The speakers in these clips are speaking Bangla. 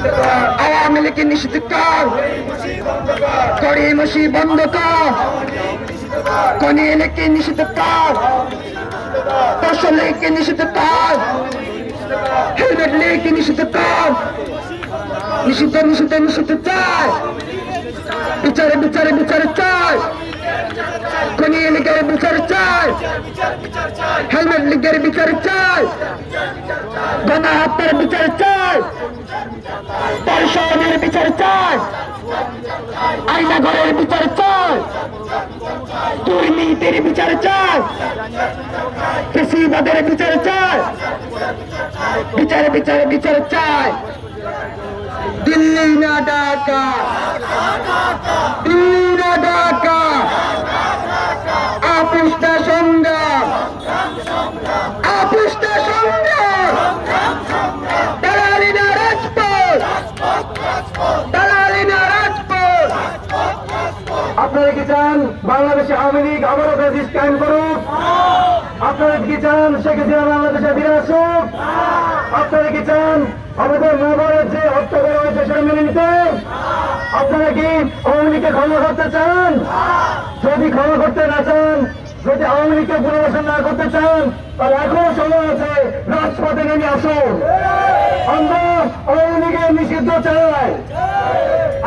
লীগকে নিষিদ্ধ কর। গরিমসি বন্ধ কর। খনি লীগকে নিষিদ্ধ কর। ফসল লীগকে নিষিদ্ধ হেলমেট লীগকে নিষিদ্ধ কর। নিষিদ্ধ নিষিদ্ধ নিষিদ্ধ চাই। বিচারে বিচারে বিচারে চাই। খনি লীগের বিচার চাই। হেলমেট লীগের বিচার চাই গণা হত্যার বিচার চাই পরিষদের বিচার চাই আইনাগরের বিচার চাই। দুর্নীতির বিচার চাই। কৃষিবাদের বিচার চাই। বিচারে বিচারে, বিচার চাই। দিল্লি না ঢাকা। দিল্লি না ঢাকা। আপুষ্টা সংগ্রাম। আপুষ্টা সংগ্রাম দালালি না রাজপথ দালালি না রাজপথ আপনারা কি চান বাংলাদেশে আওয়ামী লীগ আবারও ব্যাজিস কায়েম করুক? আপনারা কি চান শেখ হাসিনা বাংলাদেশে ফিরে আসুক? আপনারা কি চান আমাদের মোবাইলের যে হত্যা করা হয়েছে সেটা মেনে নিতে? আপনারা কি আওয়ামী লীগকে ক্ষমা করতে চান? যদি ক্ষমা করতে না চান, যদি আওয়ামী লীগকে পুনর্বাসন না করতে চান, তাহলে এখনও সময় আছে, রাজপথে নেমে আসুন। আমরা আওয়ামী লীগের নিষিদ্ধ চাই।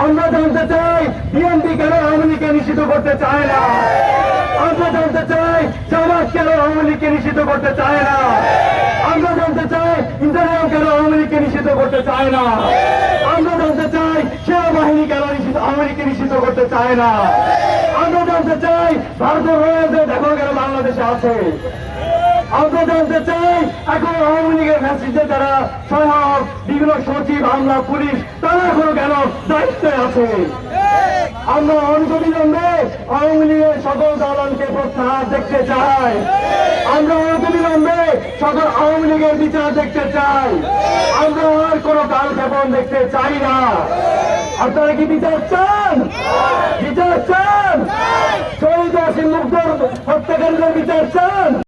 আমরা জানতে চাই, বিএনপি কেন আওয়ামী লীগকে নিষিদ্ধ করতে চায় না? আমরা জানতে চাই, জামাত কেন আওয়ামী লীগকে নিষিদ্ধ করতে চায় না? আমরা জানতে চাই ইন্টারনেট কেন আওয়ামী লীগকে নিষিদ্ধ করতে চায় না? আমরা জানতে চাই, সেনাবাহিনী কেন নিষিদ্ধ আওয়ামী লীগকে নিষিদ্ধ করতে চায় না? আমরা জানতে চাই, ভারতের রয়েছে, দেখো কেন বাংলাদেশে আছে। আমরা জানতে চাই, এখন আওয়ামী লীগের ফ্যাসিস্টে যারা সহায়ক, বিভিন্ন সচিব, আমলা, পুলিশ, তারা আছে। আমরা অন্তবিলম্বে আওয়ামী লীগের সকল দলনকে প্রত্যাহার দেখতে চাই। আমরা অন্তবিলম্বে সকল আওয়ামী লীগের বিচার দেখতে চাই। আমরা আর কোনো কালক্ষেপণ দেখতে চাই না। আপনারা কি বিচার চান? বিচার চান? শহীদ আসিম মুগ্ধ হত্যাকারীদের বিচার চান?